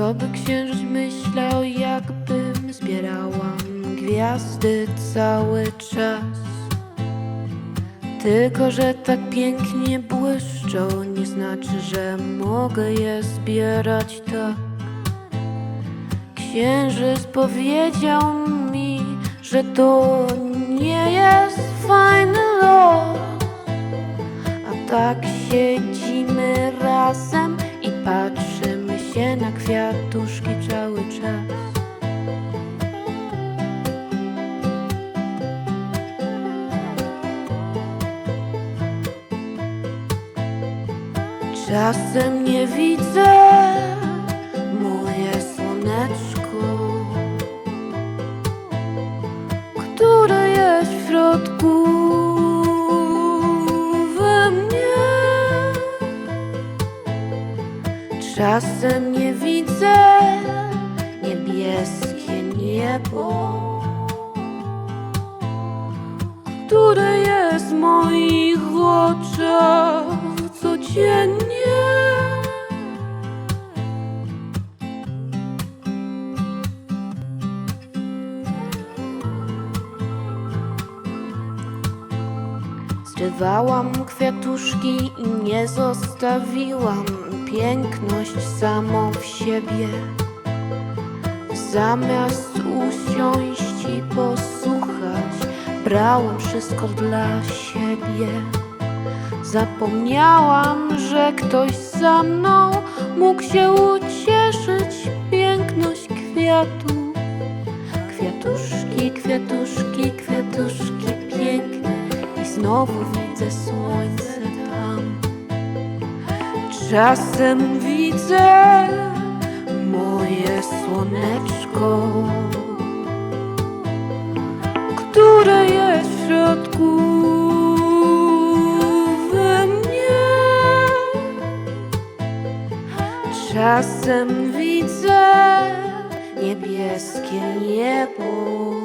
sobie księżyc myślał, jakbym zbierałam gwiazdy cały czas. Tylko, że tak pięknie błyszczą, nie znaczy, że mogę je zbierać tak. Księżyc powiedział mi, że to nie jest fajny los. A tak siedzimy razem i patrzymy się na kwiatuszki cały czas. Czasem nie widzę moje słoneczko, które jest w środku Czasem nie widzę niebieskie niebo, które jest w moich oczach Zrywałam kwiatuszki i nie zostawiłam piękność samą w siebie. Zamiast usiąść i posłuchać, brałam wszystko dla siebie. Zapomniałam, że ktoś za mną mógł się ucieszyć piękność kwiatu. Kwiatuszki, kwiatuszki, kwiatuszki piękne i znowu widzę słońce tam. Czasem widzę moje słoneczko, które jest w środku we mnie. Czasem widzę niebieskie niebo.